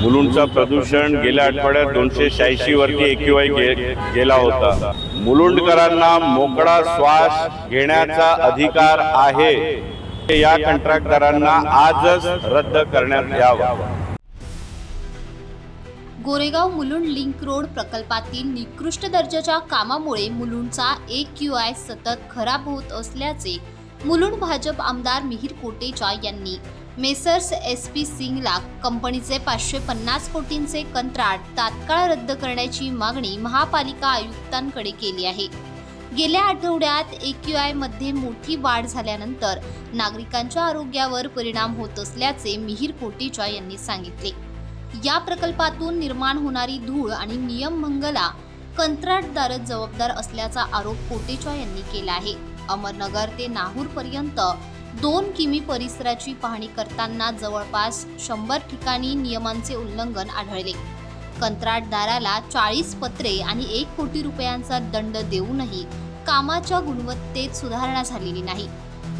मुलुंडचं प्रदूषण गेल्या आठवड्यात दोनशे शहाऐंशी वरती एक्युआय गे गेला होता. मुलुंडकरांना मोकळा श्वास घेण्याचा अधिकार आहे. हे या कंत्राटदारांना आजच रद्द करण्यात यावा. गोरेगाव मुलुंड लिंक रोड प्रकल्पातील निकृष्ट दर्जाच्या कामामुळे मुलुंडचा एक क्यू आय सतत खराब होत असल्याचे मुलुंड भाजप आमदार मिहीर कोटेचा यांनी मेसर्स एस पी सिंगला कंपनीचे पाचशे पन्नास कोटींचे कंत्राट तात्काळ रद्द करण्याची मागणी महापालिका आयुक्तांकडे केली आहे. गेल्या आठवड्यात ए क्यू आयमध्ये मोठी वाढ झाल्यानंतर नागरिकांच्या आरोग्यावर परिणाम होत असल्याचे मिहीर कोटेचा यांनी सांगितले. या प्रकल्पातून निर्माण होणारी धूळ आणि नियमभंगला कंत्राटदारच जबाबदार असल्याचा आरोप कोटेचा यांनी केला आहे. अमरनगर ते नाहूर पर्यंत दोन किमी परिसराची पाहणी करताना जवळपास शंभर ठिकाणी नियमांचे उल्लंघन आढळले. कंत्राटदाराला चाळीस पत्रे आणि एक कोटी रुपयांचा दंड देऊनही कामाच्या गुणवत्तेत सुधारणा झालेली नाही.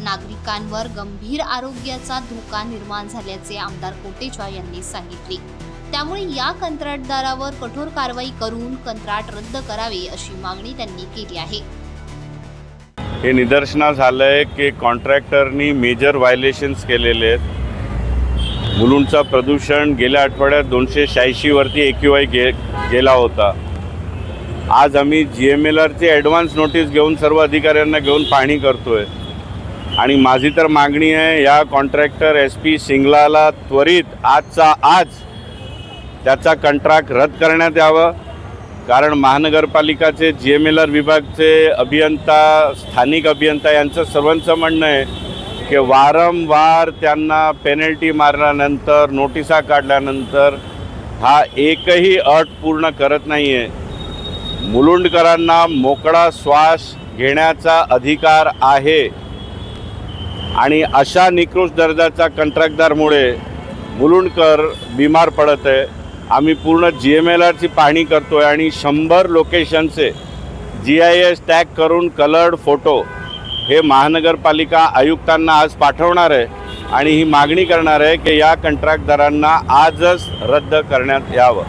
नागरिकांवर गंभीर आरोग्याचा धोका निर्माण झाल्याचे आमदार कोटेचा यांनी सांगितले. त्यामुळे या कंत्राटदारावर कठोर कारवाई करून कंत्राट रद्द करावे अशी मागणी त्यांनी केली आहे. हे निदर्शनास झालं आहे की कॉन्ट्रॅक्टरनी मेजर व्हायलेशन्स केलेले आहेत. मुलुंडचं प्रदूषण गेल्या आठवड्यात दोनशे शहाऐंशीवरती एक्युआय गे गेला होता. आज आम्ही जी एम एल आरची ॲडव्हान्स नोटीस घेऊन सर्व अधिकाऱ्यांना घेऊन पाहणी करतो आहे आणि माझी तर मागणी आहे या कॉन्ट्रॅक्टर एस पी सिंगलाला त्वरित आजचा आज त्याचा कंट्रॅक्ट रद्द करण्यात यावं. कारण महानगरपालिकाचे जी एम एल आर विभागचे अभियंता स्थानिक अभियंता यांचं सर्वांचं म्हणणं आहे की वारंवार त्यांना पेनल्टी मारल्यानंतर नोटिसा काढल्यानंतर हा एकही अट पूर्ण करत नाही आहे मुलुंडकरांना मोकळा श्वास घेण्याचा अधिकार आहे. आणि अशा निकृष्ट दर्जाचा कंत्राटदारमुळे मुलुंडकर बिमार पडत आहे. आम्ही पूर्ण जी एम एल आरची पाहणी करतो आहे आणि शंभर लोकेशनचे जी आय एस टॅग करून कलर्ड फोटो हे महानगरपालिका आयुक्तांना आज पाठवणार आहे. आणि ही मागणी करणार आहे की या कंत्राटदारांना आजच रद्द करण्यात यावं.